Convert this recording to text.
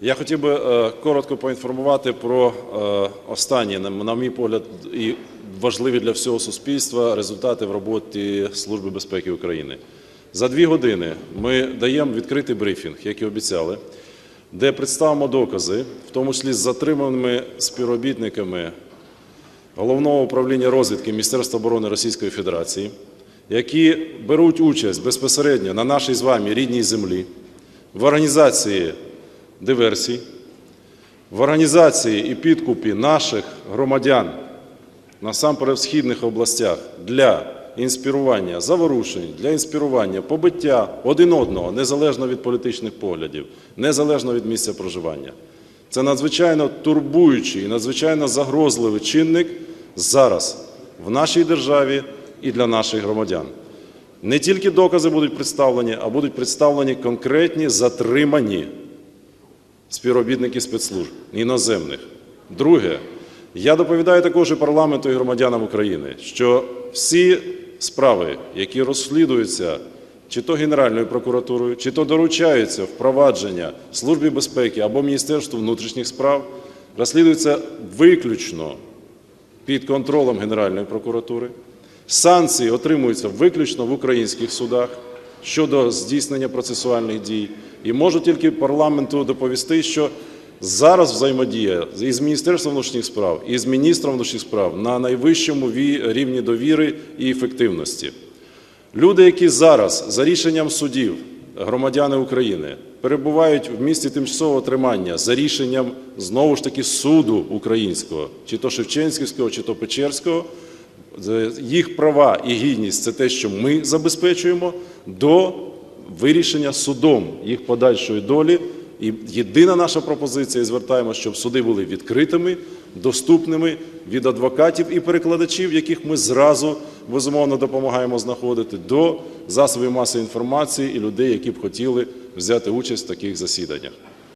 Я хотів би е, коротко поінформувати про е, останні, на, мій погляд, і важливі для всього суспільства результати в роботі Служби безпеки України. За дві години ми даємо відкритий брифінг, як і обіцяли, де представимо докази, в тому числі з затриманими співробітниками Головного управління розвідки Міністерства оборони Російської Федерації, які беруть участь безпосередньо на нашій з вами рідній землі в організації диверсій, в організації і підкупі наших громадян насамперед в східних областях для інспірування заворушень, для інспірування побиття один одного, незалежно від політичних поглядів, незалежно від місця проживання. Це надзвичайно турбуючий і надзвичайно загрозливий чинник зараз в нашій державі і для наших громадян. Не тільки докази будуть представлені, а будуть представлені конкретні затримані співробітники спецслужб іноземних. Друге, я доповідаю також і парламенту і громадянам України, що всі справи, які розслідуються чи то Генеральною прокуратурою, чи то доручаються впровадження Службі безпеки або Міністерству внутрішніх справ, розслідуються виключно під контролем Генеральної прокуратури. Санкції отримуються виключно в українських судах щодо здійснення процесуальних дій. І можу тільки парламенту доповісти, що зараз взаємодія із Міністерством внутрішніх справ і з міністром внутрішніх справ на найвищому рівні довіри і ефективності. Люди, які зараз за рішенням судів, громадяни України, перебувають в місті тимчасового тримання за рішенням знову ж таки суду українського, чи то Шевченківського, чи то Печерського, їх права і гідність це те, що ми забезпечуємо до вирішення судом їх подальшої долі. І єдина наша пропозиція, і звертаємося, щоб суди були відкритими, доступними від адвокатів і перекладачів, яких ми зразу безумовно допомагаємо знаходити, до засобів масової інформації і людей, які б хотіли взяти участь в таких засіданнях.